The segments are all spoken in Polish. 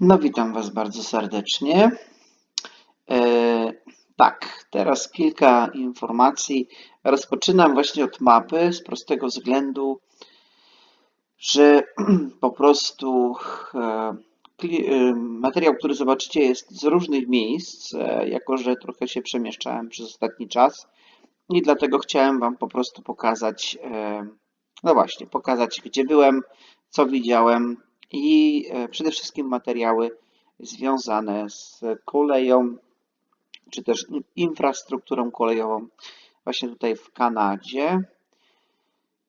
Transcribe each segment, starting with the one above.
No, witam Was bardzo serdecznie. E, tak, teraz kilka informacji. Rozpoczynam właśnie od mapy z prostego względu, że po prostu e, e, materiał, który zobaczycie, jest z różnych miejsc, e, jako że trochę się przemieszczałem przez ostatni czas i dlatego chciałem Wam po prostu pokazać, e, no właśnie, pokazać, gdzie byłem, co widziałem i e, przede wszystkim materiały związane z koleją, czy też in- infrastrukturą kolejową właśnie tutaj w Kanadzie.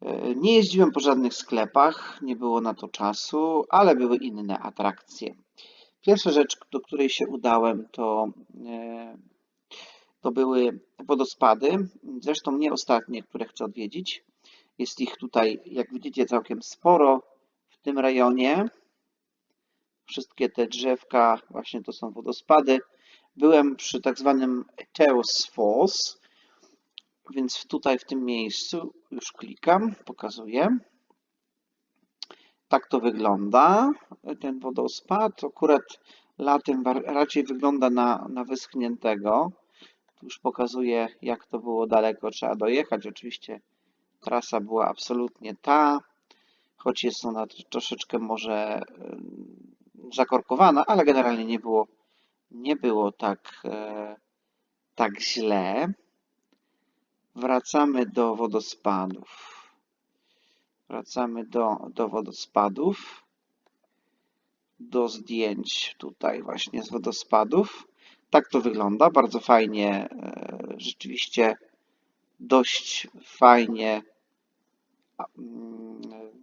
E, Nie jeździłem po żadnych sklepach, nie było na to czasu, ale były inne atrakcje. Pierwsza rzecz, do której się udałem, to, e, to były wodospady. Zresztą nie ostatnie, które chcę odwiedzić. Jest ich tutaj, jak widzicie, całkiem sporo w tym rejonie. Wszystkie te drzewka, właśnie to są wodospady. Byłem przy tak zwanym Teos Falls, więc tutaj w tym miejscu już klikam, pokazuję. Tak to wygląda, ten wodospad. Akurat latem raczej wygląda na, na wyschniętego. Tu już pokazuję, jak to było daleko trzeba dojechać. Oczywiście trasa była absolutnie ta, choć jest ona tr- troszeczkę może zakorkowana, ale generalnie nie było, nie było tak, e, tak źle. Wracamy do wodospadów. Wracamy do, do wodospadów. Do zdjęć tutaj właśnie z wodospadów. Tak to wygląda. Bardzo fajnie. e, Rzeczywiście dość fajnie.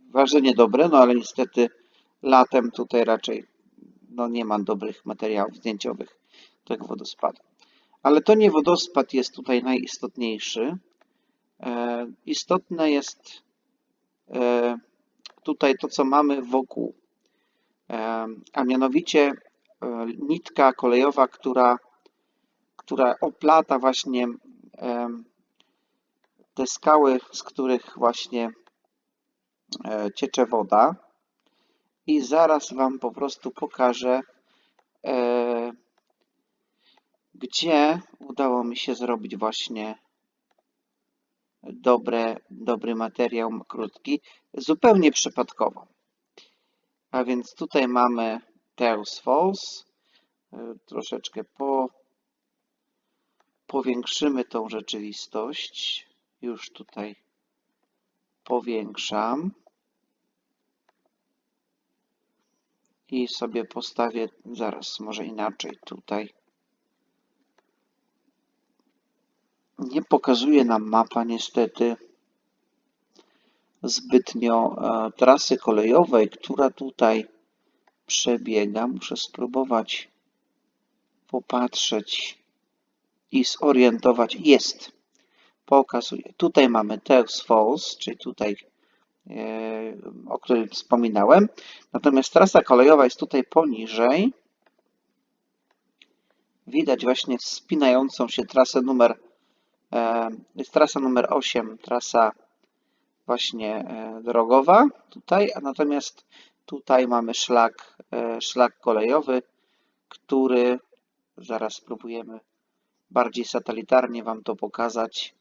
Wrażenie dobre, no ale niestety latem tutaj raczej no nie ma dobrych materiałów zdjęciowych tego wodospadu. Ale to nie wodospad jest tutaj najistotniejszy. E, Istotne jest e, tutaj to, co mamy wokół, E, a mianowicie e, nitka kolejowa, która, która oplata właśnie em, te skały, z których właśnie e, ciecze woda. I zaraz Wam po prostu pokażę, e, gdzie udało mi się zrobić właśnie dobre, dobry materiał krótki, zupełnie przypadkowo. A więc tutaj mamy Teos Falls. E, Troszeczkę po, powiększymy tą rzeczywistość. Już tutaj powiększam. I sobie postawię zaraz, może inaczej tutaj. Nie pokazuje nam mapa niestety zbytnio e, trasy kolejowej, która tutaj przebiega. Muszę spróbować popatrzeć i zorientować. Jest. Pokazuje. Tutaj mamy Teos Falls, czyli tutaj, e, o którym wspominałem. Natomiast trasa kolejowa jest tutaj poniżej. Widać właśnie wspinającą się trasę numer, e, jest trasa numer 8, trasa właśnie e, drogowa tutaj, a natomiast tutaj mamy szlak, szlak kolejowy, który zaraz spróbujemy bardziej satelitarnie Wam to pokazać.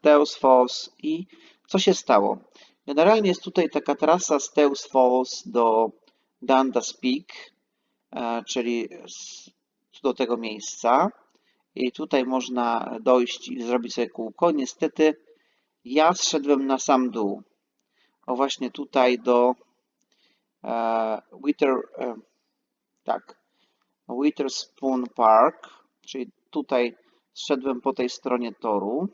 Teos Falls i co się stało? Generalnie jest tutaj taka trasa z Teos Falls do Dundas Peak, czyli do tego miejsca. I tutaj można dojść i zrobić sobie kółko. Niestety ja zszedłem na sam dół. O właśnie tutaj do e, Witter, e, tak, Witherspoon Park, czyli tutaj zszedłem po tej stronie toru.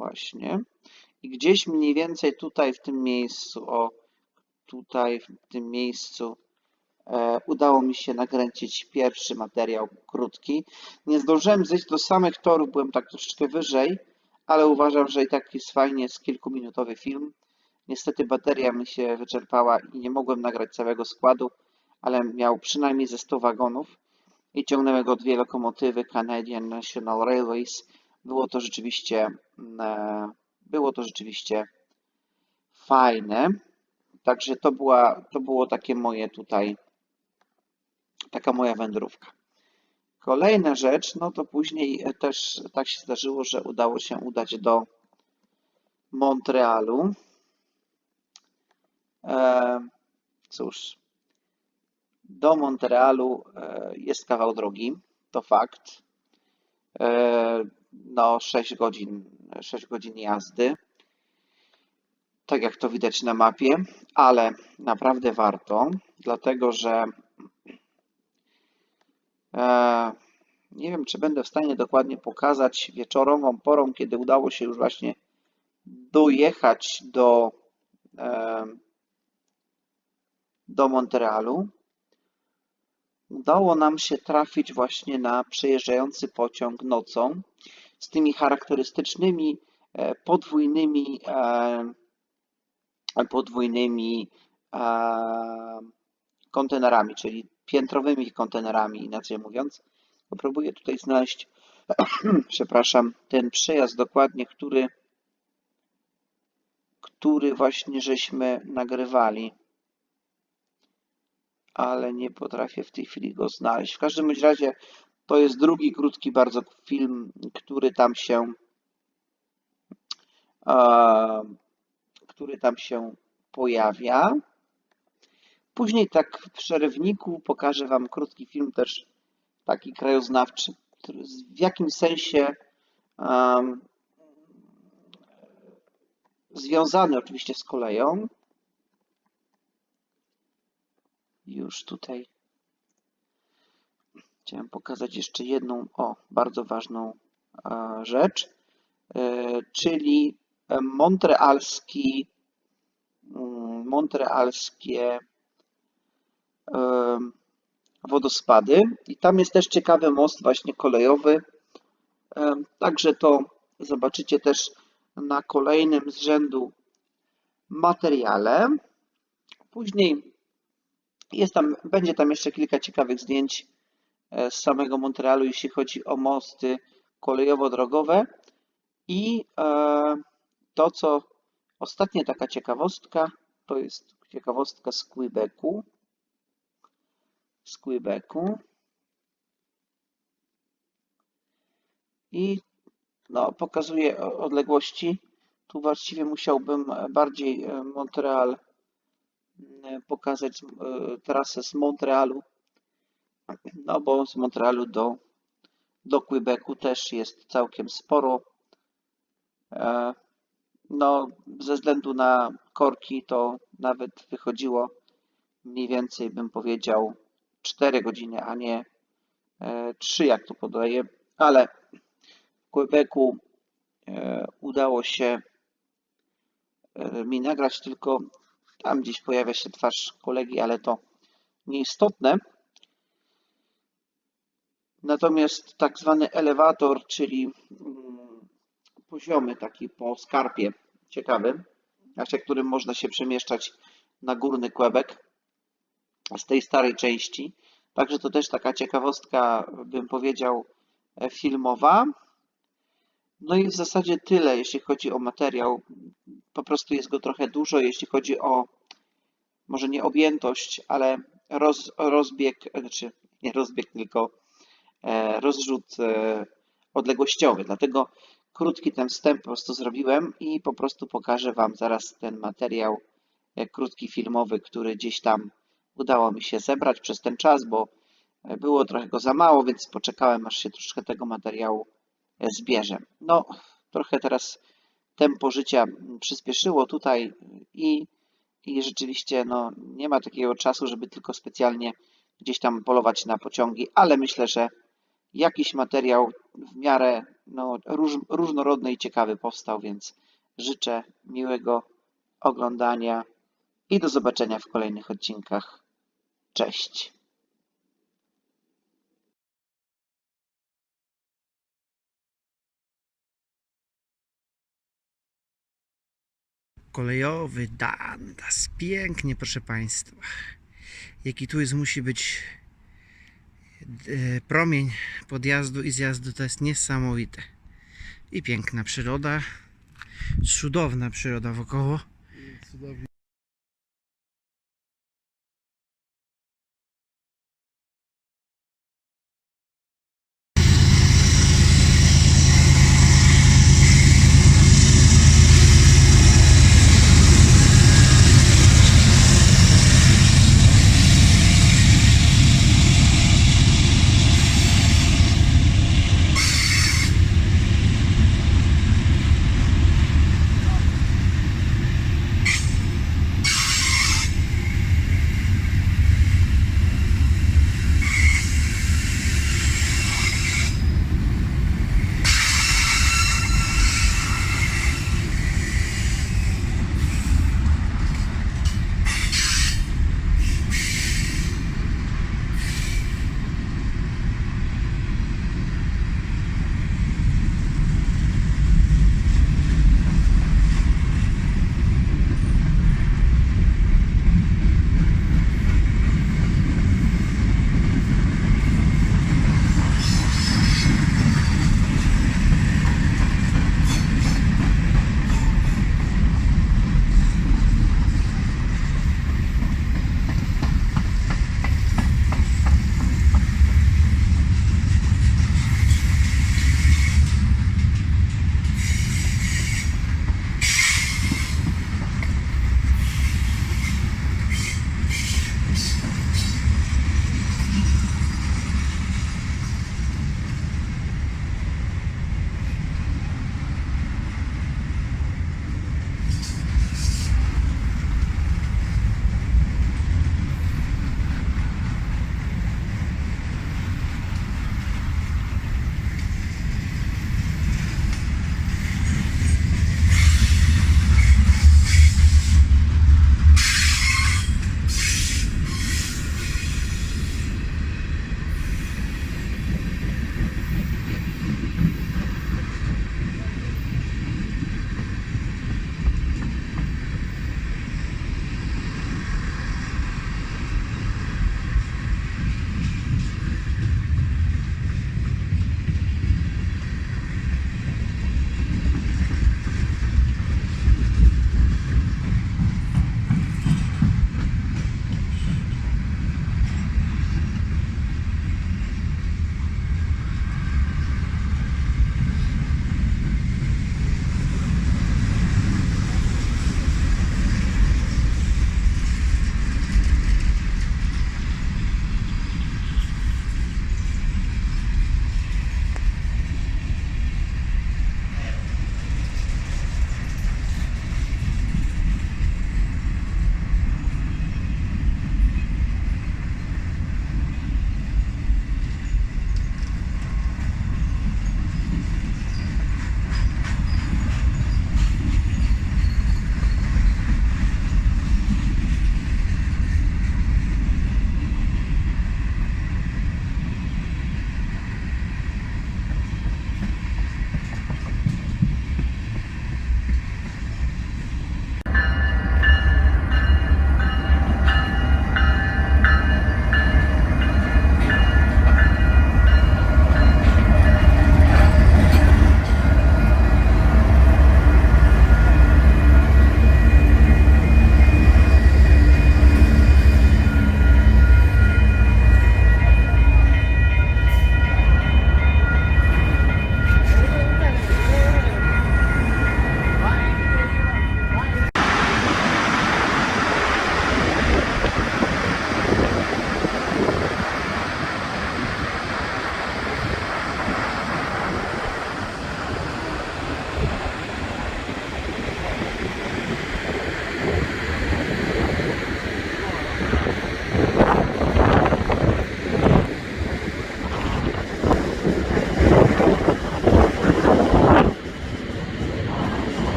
Właśnie. I gdzieś mniej więcej tutaj w tym miejscu, o tutaj w tym miejscu e, udało mi się nakręcić pierwszy materiał krótki. Nie zdążyłem zejść do samych torów, byłem tak troszeczkę wyżej, ale uważam, że i tak jest fajnie, jest kilkuminutowy film. Niestety bateria mi się wyczerpała i nie mogłem nagrać całego składu, ale miał przynajmniej ze 100 wagonów i ciągnęły go dwie lokomotywy Canadian National Railways. Było to rzeczywiście, e, było to rzeczywiście fajne. Także to była, to było takie moje tutaj, taka moja wędrówka. Kolejna rzecz, no to później e, też tak się zdarzyło, że udało się udać do Montrealu. E, cóż, do Montrealu e, jest kawał drogi, to fakt. No 6 godzin, 6 godzin jazdy. Tak jak to widać na mapie, ale naprawdę warto, dlatego że e, nie wiem, czy będę w stanie dokładnie pokazać wieczorową porą, kiedy udało się już właśnie dojechać do, e, do Montrealu. Udało nam się trafić właśnie na przejeżdżający pociąg nocą z tymi charakterystycznymi e, podwójnymi e, podwójnymi e, kontenerami, czyli piętrowymi kontenerami, inaczej mówiąc. Próbuję tutaj znaleźć, przepraszam, ten przejazd dokładnie, który, który właśnie żeśmy nagrywali, ale nie potrafię w tej chwili go znaleźć. W każdym razie to jest drugi krótki bardzo film, który tam się który tam się pojawia. Później tak w przerywniku pokażę Wam krótki film też taki krajoznawczy, w jakimś sensie związany oczywiście z koleją. Już tutaj chciałem pokazać jeszcze jedną, o, bardzo ważną e, rzecz, e, czyli montrealski, mm, montrealskie em, wodospady i tam jest też ciekawy most właśnie kolejowy. Także to zobaczycie też na kolejnym z rzędu materiale. Później jest tam, będzie tam jeszcze kilka ciekawych zdjęć e, z samego Montrealu, jeśli chodzi o mosty kolejowo-drogowe. I e, to, co ostatnia taka ciekawostka, to jest ciekawostka z Quebecu. Z Quebecu. I no, pokazuje odległości. Tu właściwie musiałbym bardziej e, Montreal pokazać e, trasę z Montrealu. No bo z Montrealu do, do Quebecu też jest całkiem sporo. E, No, ze względu na korki to nawet wychodziło mniej więcej, bym powiedział, 4 godziny, a nie 3, jak tu podaję, ale w Quebecu e, udało się e, mi nagrać tylko tam gdzieś pojawia się twarz kolegi, ale to nieistotne. Natomiast tak zwany elewator, czyli mm, poziomy taki po skarpie ciekawym, znaczy którym można się przemieszczać na górny Quebec z tej starej części. Także to też taka ciekawostka, bym powiedział, e, filmowa. No i w zasadzie tyle, jeśli chodzi o materiał. Po prostu jest go trochę dużo, jeśli chodzi o może nie objętość, ale roz, rozbieg, znaczy nie rozbieg, tylko e, rozrzut e, odległościowy. Dlatego krótki ten wstęp po prostu zrobiłem i po prostu pokażę Wam zaraz ten materiał e, krótki filmowy, który gdzieś tam udało mi się zebrać przez ten czas, bo było trochę go za mało, więc poczekałem aż się troszkę tego materiału zbierze. No, trochę teraz tempo życia przyspieszyło tutaj i, i rzeczywiście no, nie ma takiego czasu, żeby tylko specjalnie gdzieś tam polować na pociągi, ale myślę, że jakiś materiał w miarę no, róż, różnorodny i ciekawy powstał, więc życzę miłego oglądania i do zobaczenia w kolejnych odcinkach. Cześć. Kolejowy Dandas. Pięknie, proszę Państwa. Jaki tu jest, musi być e, promień podjazdu i zjazdu. To jest niesamowite. I piękna przyroda. Cudowna przyroda wokoło. Cudownie